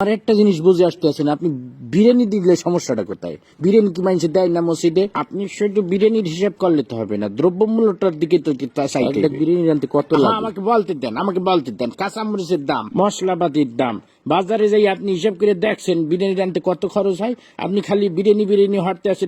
আর একটা জিনিস বুঝে আসতে আছেন আপনি বিরিয়ানি দিলে সমস্যাটা কোথায়? বিরিয়ানি কি মানুষে দেয় না মসজিদে? আপনি শুধু বিরিয়ানির হিসাব করলে তো হবে না দ্রব্য মূল্যটার দিকে তো বিরিয়ানি আনতে কত লাগে? আমাকে বলতে দেন আমাকে বলতে দেন কাঁচামরিচের দাম মশলাপাতির দাম বাজারে যাই আপনি হিসাব করে দেখছেন বিরিয়ানি রানতে কত খরচ হয়? আপনি খালি বিরিয়ানি বিরিয়ানি হাঁটতে আসে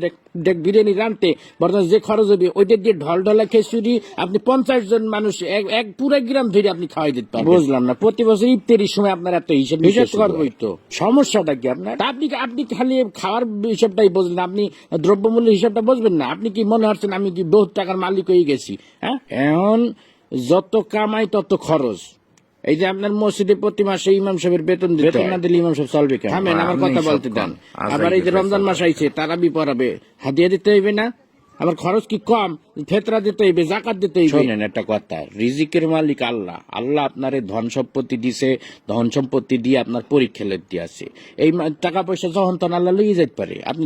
বিরিয়ানি রানতে বর্তমানে যে খরচ হবে ওইটা দিয়ে ঢল ঢলা খেসুরি আপনি পঞ্চাশ জন মানুষ এক এক পুরো গ্রাম ধরে আপনি খাওয়াই দিতে পারবেন। বুঝলাম না প্রতি বছর ইফতারির সময় আপনার এত হিসাব হিসাব করবোই তো। সমস্যাটা কি আপনার? আপনি আপনি খালি খাওয়ার হিসাবটাই বুঝলেন আপনি দ্রব্যমূল্য হিসাবটা বুঝবেন না। আপনি কি মনে হচ্ছেন আমি কি বহুত টাকার মালিক হয়ে গেছি হ্যাঁ? এখন যত কামাই তত খরচ। এই যে আপনার মসজিদে প্রতি মাসে ইমাম সাহেবের বেতন দিতে না দিলে ইমাম সাহেব চলবে কেন থামেন আমার কথা বলতে দেন। আবার এই যে রমজান মাস আইছে তারাবি পড়াবে হাদিয়া দিতে হইবে না আমার খরচ কি কম? ফেতরা দিতে হইবে জাকাত দিতে হইবে। শোনেন একটা কথা রিজিকের মালিক আল্লাহ। আল্লাহ আপনার ধন সম্পত্তি দিছে ধন সম্পত্তি দিয়ে আপনার পরীক্ষা লেতে আছে। এই টাকা পয়সা যখন তখন আল্লাহ লইয়ে যেতে পারে। আপনি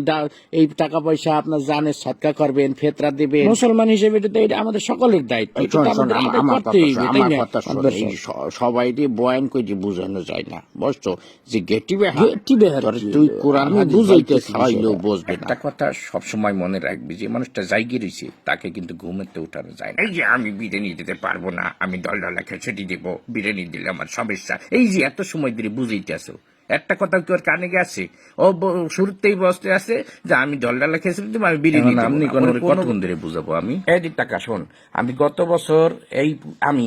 এই টাকা পয়সা আপনার জানে সৎকা করবেন ফেতরা দিবেন। মুসলমান হিসেবে এটা আমাদের সকলের দায়িত্ব? সবাই দিয়ে বয়ান করে যে বুঝানো যায় না। বুঝছ? যে গেটি গেটি তুই কোরআন বুঝাইতে বুঝবে একটা কথা সবসময় মনে রাখবি যে মানুষটা জায়গা রয়েছে তাকে কিন্তু ঘুমেতে উঠানো যায় না। এই যে আমি বিরিয়ানি দিতে পারব না আমি দল ডলা খেসেটি দেবো বিরিয়ানি দিলে আমার সমস্যা। এই যে এত সময় ধরে বুঝাইতে আসো একটা কথা কি ওর কানে গেছে ও শুরুতেই বসতে আছে যে আমি জল ডালা খেয়েছি তুমি আমি বিরিয়ানি আপনি কোনো- কতক্ষণ ধরে বুঝাবো আমি? এই টাকা শোন আমি গত বছর এই আমি